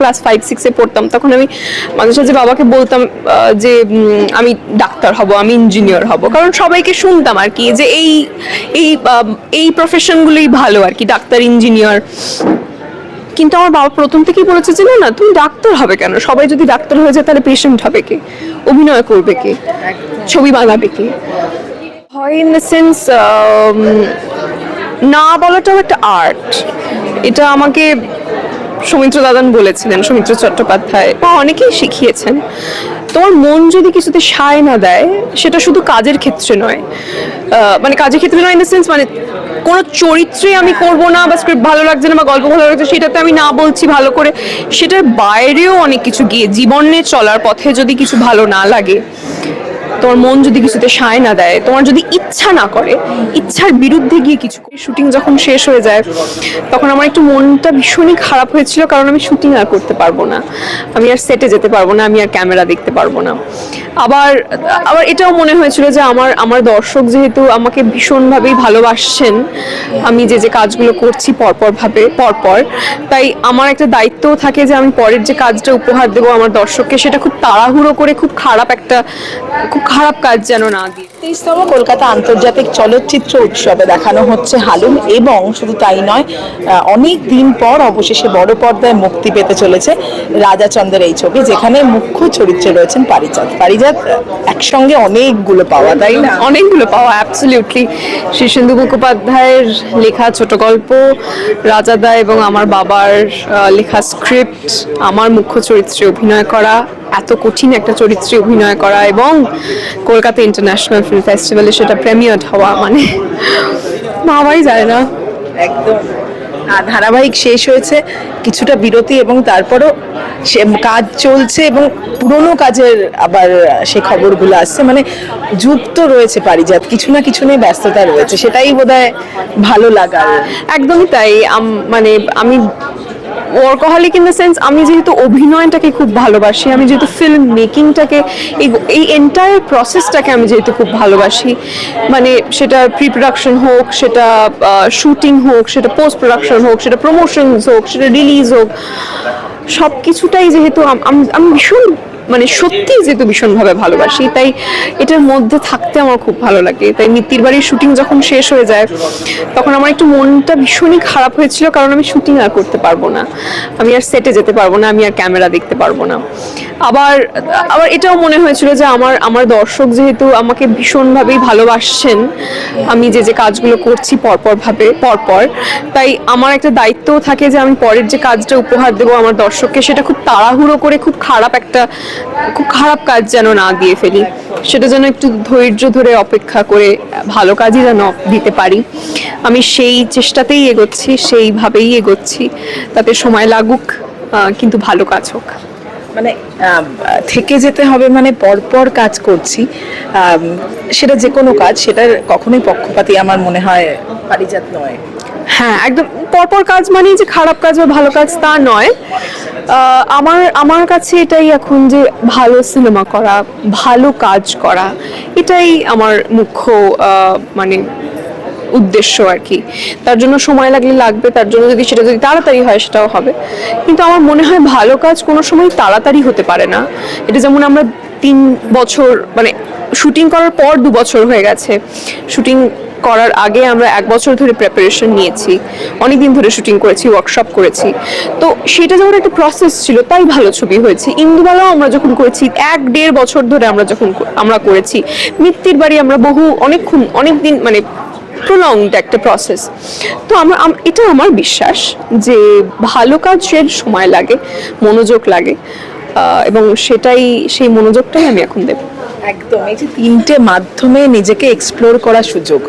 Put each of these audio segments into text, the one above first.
Class five সিক্সে পড়তাম, তখন আমি মাঝে সাঝে বাবাকে বলতাম যে আমি ডাক্তার হব, আমি ইঞ্জিনিয়ার হব। কারণ সবাইকে শুনতাম আর কি, যে এই এই এই প্রফেশনগুলোই ভালো আর কি, ডাক্তার ইঞ্জিনিয়ার কিন্তু আমার বাবা প্রথম থেকেই বলেছে যে, না না, তুমি ডাক্তার হবে কেন? সবাই যদি ডাক্তার হয়ে যায়, তাহলে পেশেন্ট হবে কে? অভিনয় করবে কে? ছবি বানাবে কে? হয় ইন দ্য সেন্স না বলাটাও একটা আর্ট এটা আমাকে সৌমিত্র দাদান বলেছিলেন, সৌমিত্র চট্টোপাধ্যায়, বা অনেকেই শিখিয়েছেন, তোমার মন যদি কিছুতে সায় না দেয়, সেটা শুধু কাজের ক্ষেত্রে নয়। মানে কাজের ক্ষেত্রে নয় ইন দ্য সেন্স মানে কোনো চরিত্রে আমি করব না, বা স্ক্রিপ্ট ভালো লাগছে না, বা গল্প ভালো লাগছে, সেটাতে আমি না বলছি ভালো করে। সেটার বাইরেও অনেক কিছু গিয়ে জীবনে চলার পথে যদি কিছু ভালো না লাগে তোমার মন যদি কিছুতে সায় না দেয়, তোমার যদি ইচ্ছা না করে, ইচ্ছার বিরুদ্ধে গিয়ে কিছু শুটিং যখন শেষ হয়ে যায়, তখন আমার একটু মনটা ভীষণই খারাপ হয়েছিল, কারণ আমি শুটিং আর করতে পারব না। আমি আর সেটে যেতে পারব না, আমি আর ক্যামেরা দেখতে পারব না। আবার আবার এটাও মনে হয়েছিল যে আমার আমার দর্শক যেহেতু আমাকে ভীষণভাবেই ভালোবাসছেন, আমি যে যে কাজগুলো করছি পরপর ভাবে পরপর, তাই আমার একটা দায়িত্বও থাকে যে আমি পরের যে কাজটা উপহার দেবো আমার দর্শককে, সেটা খুব তাড়াহুড়ো করে, খুব খারাপ একটা, খুব খারাপ কাজ যেন না দিয়ে। তেইশতম কলকাতা আন্তর্জাতিক চলচ্চিত্র উৎসবে দেখানো হচ্ছে হালুম এবং শুধু তাই নয় অনেক দিন পর অবশেষে বড় পর্দায় মুক্তি পেতে চলেছে রাজাচন্দ্রের এই ছবি, যেখানে মুখ্য চরিত্রে রয়েছেন পারিজাত। পারিজাত একসঙ্গে অনেকগুলো পাওয়া, তাই না? অনেকগুলো পাওয়া অ্যাবসলিউটলি শীর্ষেন্দু মুখোপাধ্যায়ের লেখা ছোট গল্প রাজাদা এবং আমার বাবার লেখা স্ক্রিপ্ট আমার মুখ্য চরিত্রে অভিনয় করা, এত কঠিন একটা চরিত্রে অভিনয় করা এবং কলকাতা ইন্টারন্যাশনাল ফিল্ম ফেস্টিভ্যালে সেটা প্রেমিয়ার হওয়া মানে ভাবাই যায় না। একদম। ধারাবাহিক শেষ হয়েছে কিছুটা বিরতি এবং তারপরও সে কাজ চলছে এবং পুরনো কাজের আবার সে খবরগুলো আসছে। মানে যুক্ত রয়েছে পারিজাত কিছু না কিছু নিয়ে ব্যস্ততা রয়েছে সেটাই বোধহয় ভালো লাগার। একদমই তাই মানে আমি ওয়ার্কহলিক ইন দ্য সেন্স আমি যেহেতু অভিনয়টাকে খুব ভালোবাসি, আমি যেহেতু ফিল্ম মেকিংটাকে এই এন্টায়ার প্রসেসটাকে আমি যেহেতু খুব ভালোবাসি মানে সেটা প্রি প্রোডাকশন হোক, সেটা শুটিং হোক, সেটা পোস্ট প্রোডাকশন হোক, সেটা প্রমোশনস হোক, সেটা রিলিজ হোক সব কিছুটাই যেহেতু আমি ভীষণ মানে সত্যি যেহেতু ভীষণভাবে ভালোবাসি, তাই এটার মধ্যে থাকতে আমার খুব ভালো লাগে। তাই মিত্তির বাড়ির শুটিং যখন শেষ হয়ে যায়, তখন আমার একটু মনটা ভীষণই খারাপ হয়েছিল, কারণ আমি শুটিং আর করতে পারব না। আমি আর সেটে যেতে পারব না, আমি আর ক্যামেরা দেখতে পারব না। আবার আবার এটাও মনে হয়েছিল যে আমার আমার দর্শক যেহেতু আমাকে ভীষণভাবেই ভালোবাসছেন, আমি যে যে কাজগুলো করছি পরপর ভাবে, পরপর, তাই আমার একটা দায়িত্বও থাকে যে আমি পরের যে কাজটা উপহার দেবো আমার দর্শককে, সেটা খুব তাড়াহুড়ো করে, খুব খারাপ একটা খুব খারাপ কাজ যেন না দিয়ে ফেলি। সেটা যেন একটু ধৈর্য ধরে অপেক্ষা করে ভালো কাজই যেন দিতে পারি। আমি সেই চেষ্টাতেই এগোচ্ছি, সেইভাবেই এগোচ্ছি। তাতে সময় লাগুক কিন্তু ভালো কাজ হোক। মানে থেকে যেতে হবে মানে পরপর কাজ করছি। সেটা যে কোনো কাজ, সেটার কখনোই পক্ষপাতী আমার মনে হয় পারিজাত নয়। হ্যাঁ একদম পরপর কাজ মানে যে খারাপ কাজ বা ভালো কাজ তা নয়। আমার আমার কাছে এটাই এখন যে ভালো সিনেমা করা, ভালো কাজ করা, এটাই আমার মুখ্য মানে উদ্দেশ্য আর কি। তার জন্য সময় লাগলে লাগবে, তার জন্য যদি সেটা যদি তাড়াতাড়ি হয় সেটাও হবে। কিন্তু আমার মনে হয় ভালো কাজ কোনো সময় তাড়াতাড়ি হতে পারে না। এটা যেমন আমরা তিন বছর মানে শুটিং করার পর দু বছর হয়ে গেছে। শুটিং করার আগে আমরা এক বছর ধরে প্রিপারেশন নিয়েছি। অনেকদিন ধরে শুটিং করেছি ওয়ার্কশপ করেছি। তো সেটা যেমন একটা প্রসেস ছিল, তাই ভালো ছবি হয়েছে। ইন্দুবালাও আমরা যখন করেছি, এক দেড় বছর ধরে আমরা যখন আমরা করেছি। মৃত্যুর বাড়ি আমরা বহু, অনেকক্ষণ অনেক দিন মানে প্রলংড একটা প্রসেস তো আমরা এটা আমার বিশ্বাস যে ভালো কাজের সময় লাগে মনোযোগ লাগে এবং সেটাই সেই মনোযোগটাই আমি এখন দেবো। একদম এই যে তিনটে মাধ্যমে নিজেকে এক্সপ্লোর করার সুযোগ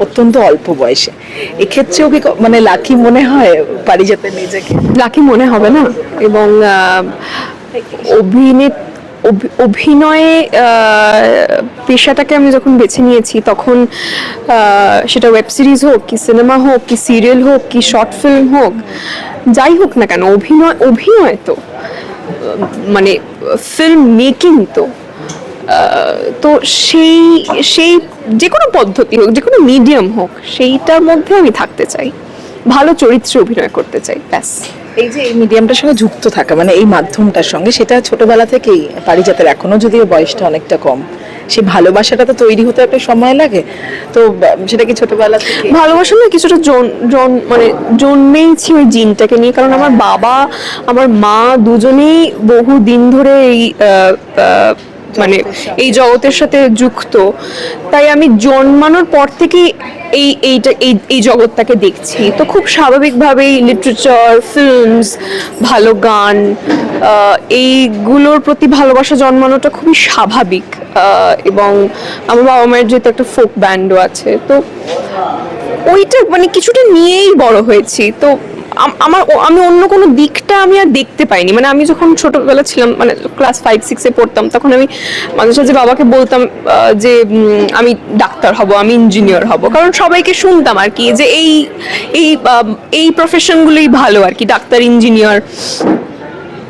অত্যন্ত অল্প বয়সে। এক্ষেত্রেও কি মানে লাকি মনে হয় পারিজাতের নিজেকে? লাকি মনে হবে না এবং অভিনেত অভি- অভিনয়ে পেশাটাকে আমি যখন বেছে নিয়েছি, তখন সেটা ওয়েব সিরিজ হোক, কি সিনেমা হোক, কি সিরিয়াল হোক, কি শর্ট ফিল্ম হোক, যাই হোক না কেন, অভিনয় অভিনয় তো মানে ফিল্ম মেকিং তো তো সেই সেই যে কোনো পদ্ধতি হোক, যে কোনো মিডিয়াম হোক, সেইটার মধ্যে আমি থাকতে চাই। ভালো চরিত্রে অভিনয় করতে চাই, ব্যাস। এই যে এই মিডিয়ামটার সঙ্গে যুক্ত থাকা মানে এই মাধ্যমটার সঙ্গে সেটা ছোটবেলা থেকেই পারিজাতের এখনও যদিও বয়সটা অনেকটা কম সে ভালোবাসাটা তো তৈরি হতে একটা সময় লাগে তো সেটা কি ছোটবেলা থেকে? ভালোবাসা না কিছুটা জন জন মানে জন্মেইছি ওই জিনটাকে নিয়ে কারণ আমার বাবা আমার মা দুজনেই বহু দিন ধরে এই মানে এই জগতের সাথে যুক্ত। তাই আমি জন্মানোর পর থেকেই এই এইটা এই এই জগৎটাকে দেখছি। তো খুব স্বাভাবিকভাবেই লিটারেচার ফিল্মস ভালো গান এইগুলোর প্রতি ভালোবাসা জন্মানোটা খুবই স্বাভাবিক। এবং আমার বাবা মায়ের যেহেতু একটা ফোক ব্যান্ডও আছে তো ওইটা মানে কিছুটা নিয়েই বড় হয়েছি। তো আমার আমি অন্য কোনো দিকটা আমি আর দেখতে পাইনি। মানে আমি যখন ছোটবেলা ছিলাম মানে ক্লাস ফাইভ সিক্সে পড়তাম, তখন আমি মাঝে সাঝে বাবাকে বলতাম যে আমি ডাক্তার হব, আমি ইঞ্জিনিয়ার হব। কারণ সবাইকে শুনতাম আর কি, যে এই এই এই প্রফেশনগুলোই ভালো আর কি, ডাক্তার ইঞ্জিনিয়ার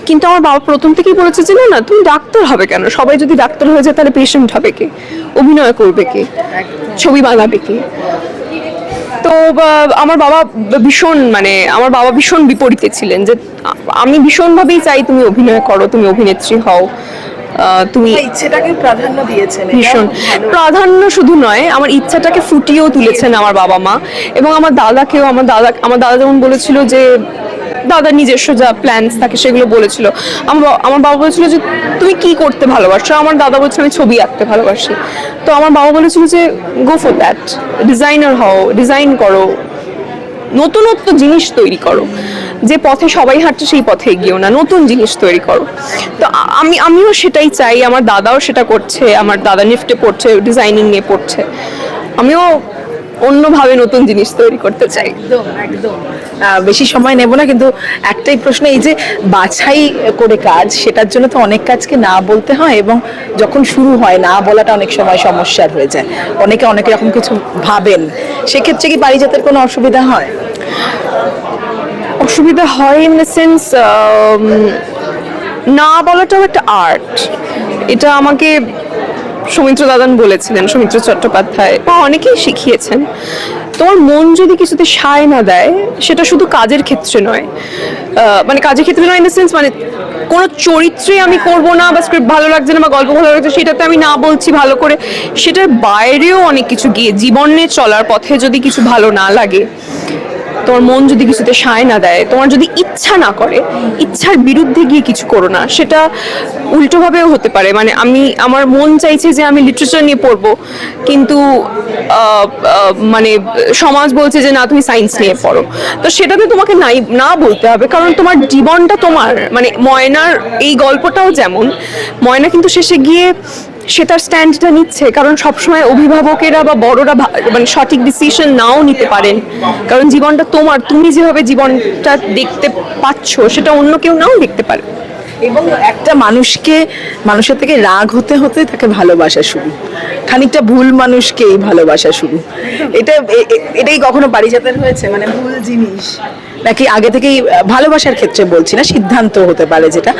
কিন্তু আমার বাবা প্রথম থেকেই বলেছে যে, না না, তুমি ডাক্তার হবে কেন? সবাই যদি ডাক্তার হয়ে যায়, তাহলে পেশেন্ট হবে কে? অভিনয় করবে কে? ছবি বানাবে কে? তো আমার বাবা ভীষণ মানে আমার বাবা ভীষণ বিপরীতে ছিলেন যে আমি ভীষণভাবেই চাই তুমি অভিনয় করো তুমি অভিনেত্রী হও তুমি ইচ্ছেটাকে প্রাধান্য দিয়েছেন ভীষণ। প্রাধান্য শুধু নয় আমার ইচ্ছাটাকে ফুটিয়েও তুলেছেন আমার বাবা মা এবং আমার দাদাকেও আমার দাদা আমার দাদা যেমন বলেছিল যে দাদার নিজস্ব যা প্ল্যানস থাকে সেগুলো বলেছিল। আমার আমার বাবা বলেছিল যে, তুমি কি করতে ভালোবাসো? আমার দাদা বলছে আমি ছবি আঁকতে ভালোবাসি। তো আমার বাবা বলেছিল যে গো ফর দ্যাট ডিজাইনার হও ডিজাইন করো। নতুনত্ব জিনিস তৈরি করো। যে পথে সবাই হাঁটছে, সেই পথে এগিয়েও না। নতুন জিনিস তৈরি করো। তো আমি, আমিও সেটাই চাই। আমার দাদাও সেটা করছে। আমার দাদা নিফটে পড়ছে ডিজাইনিং নিয়ে পড়ছে। আমিও অন্যভাবে নতুন জিনিস তৈরি করতে চাই। একদম একদম। বেশি সময় নেব না কিন্তু একটাই প্রশ্ন এই যে বাছাই করে কাজ সেটার জন্য তো অনেক কাজকে না বলতে হয় এবং যখন শুরু হয় না বলাটা অনেক সময় সমস্যার হয়ে যায়। অনেকে অনেক রকম কিছু ভাবেন। সেক্ষেত্রে কি পারিজাতের কোনো অসুবিধা হয়? অসুবিধা হয় ইন দ্য সেন্স না বলাটাও একটা আর্ট এটা আমাকে সৌমিত্র দাদান বলেছিলেন, সৌমিত্র চট্টোপাধ্যায়, বা অনেকেই শিখিয়েছেন, তোমার মন যদি কিছুতে সায় না দেয়, সেটা শুধু কাজের ক্ষেত্রে নয়। মানে কাজের ক্ষেত্রে নয় ইন দ্য সেন্স মানে কোনো চরিত্রে আমি করব না, বা স্ক্রিপ্ট ভালো লাগছে না, বা গল্প ভালো লাগছে, সেটাতে আমি না বলছি ভালো করে, সেটার বাইরেও অনেক কিছু গিয়ে জীবনে চলার পথে যদি কিছু ভালো না লাগে তোমার মন যদি কিছুতে সায় না দেয়, তোমার যদি ইচ্ছা না করে, ইচ্ছার বিরুদ্ধে গিয়ে কিছু করো না, সেটা উল্টোভাবেও হতে পারে। মানে আমি, আমার মন চাইছে যে আমি লিটারেচার নিয়ে পড়ব, কিন্তু মানে সমাজ বলছে যে না, তুমি সায়েন্স নিয়ে পড়ো। তো সেটাতে তোমাকে নাই, না বলতে হবে, কারণ তোমার জীবনটা তোমার। মানে ময়নার এই গল্পটাও যেমন, ময়না কিন্তু শেষে গিয়ে সে তার স্ট্যান্ডটা নিচ্ছে, কারণ সবসময় অভিভাবকেরা বা বড়রা মানে সঠিক ডিসিশন নাও নিতে পারেন। কারণ জীবনটা তোমার, তুমি যেভাবে জীবনটা দেখতে পাচ্ছ, সেটা অন্য কেউ নাও দেখতে পারে। এবং একটা মানুষকে, মানুষের থেকে রাগ হতে হতে তাকে ভালোবাসা শুরু। খানিকটা ভুল মানুষকেই ভালোবাসা শুরু। এটা এটাই কখনো পারিজাতের হয়েছে? মানে ভুল জিনিস? নাকি আগে থেকেই ভালোবাসার ক্ষেত্রে বলছি না, সিদ্ধান্ত হতে পারে যেটা,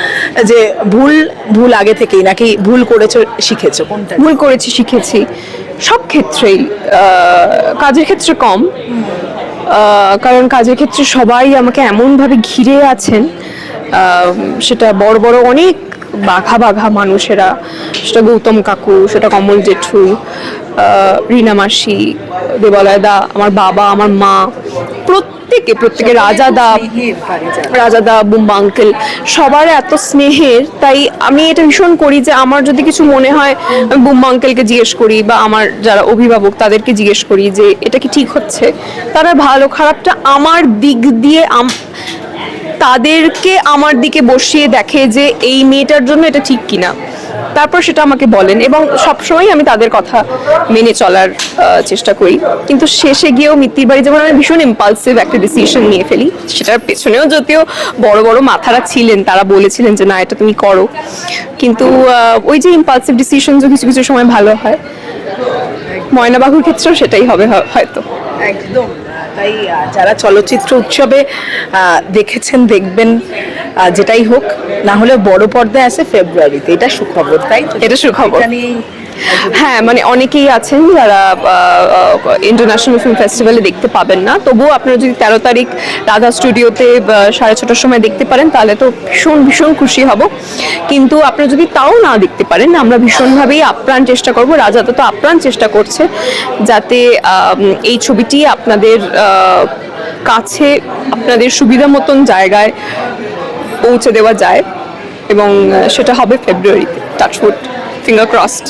যে ভুল ভুল আগে থেকেই নাকি ভুল করেছ, শিখেছো? কোনটা? ভুল করেছি, শিখেছি। সব ক্ষেত্রেই কাজের ক্ষেত্রে কম। কারণ কাজের ক্ষেত্রে সবাই আমাকে এমনভাবে ঘিরে আছেন সেটা বড় বড় অনেক বাঘা বাঘা মানুষেরা সেটা গৌতম কাকু সেটা কমল জেঠু রীনা মাসি দেবালয় দা আমার বাবা আমার মা প্রত্যেকে প্রত্যেকে রাজা দা রাজাদা বুম্বা আঙ্কেল সবার এত স্নেহের তাই আমি এটা ভীষণ করি যে আমার যদি কিছু মনে হয় আমি বুম্বা আঙ্কেলকে জিজ্ঞেস করি বা আমার যারা অভিভাবক তাদেরকে জিজ্ঞেস করি যে এটা কি ঠিক হচ্ছে? তারা ভালো খারাপটা আমার দিক দিয়ে তাদেরকে আমার দিকে বসিয়ে দেখে যে এই মেয়েটার জন্য এটা ঠিক কিনা। তারপর সেটা আমাকে বলেন এবং সবসময় আমি তাদের কথা মেনে চলার চেষ্টা করি। কিন্তু শেষে গিয়েও মিত্তির বাড়ি যেমন আমি ভীষণ ইম্পালসিভ একটা ডিসিশন নিয়ে ফেলি, সেটার পেছনেও যদিও বড় বড় মাথারা ছিলেন, তারা বলেছিলেন যে, না, এটা তুমি করো। কিন্তু ওই যে ইম্পালসিভ ডিসিশন কিছু কিছু সময় ভালো হয়। ময়নাবাবুর ক্ষেত্রেও সেটাই হবে হয়তো। একদম। তাই যারা চলচ্চিত্র উৎসবে দেখেছেন দেখবেন যেটাই হোক না হলে বড় পর্দায় আছে ফেব্রুয়ারিতে এটা সুখবর তাই এটা সুখবর। এটা নিয়েই হ্যাঁ মানে অনেকেই আছেন যারা ইন্টারন্যাশনাল ফিল্ম ফেস্টিভ্যালে দেখতে পাবেন না। তবুও আপনারা যদি তেরো তারিখ রাধা স্টুডিওতে সাড়ে ছটার সময় দেখতে পারেন, তাহলে তো ভীষণ ভীষণ খুশি হব। কিন্তু আপনারা যদি তাও না দেখতে পারেন, আমরা ভীষণভাবেই আপ্রাণ চেষ্টা করব। রাজা তো আপ্রাণ চেষ্টা করছে যাতে এই ছবিটি আপনাদের কাছে আপনাদের সুবিধা মতন জায়গায় পৌঁছে দেওয়া যায় এবং সেটা হবে ফেব্রুয়ারিতে টাচফুড ফিঙ্গার ক্রসড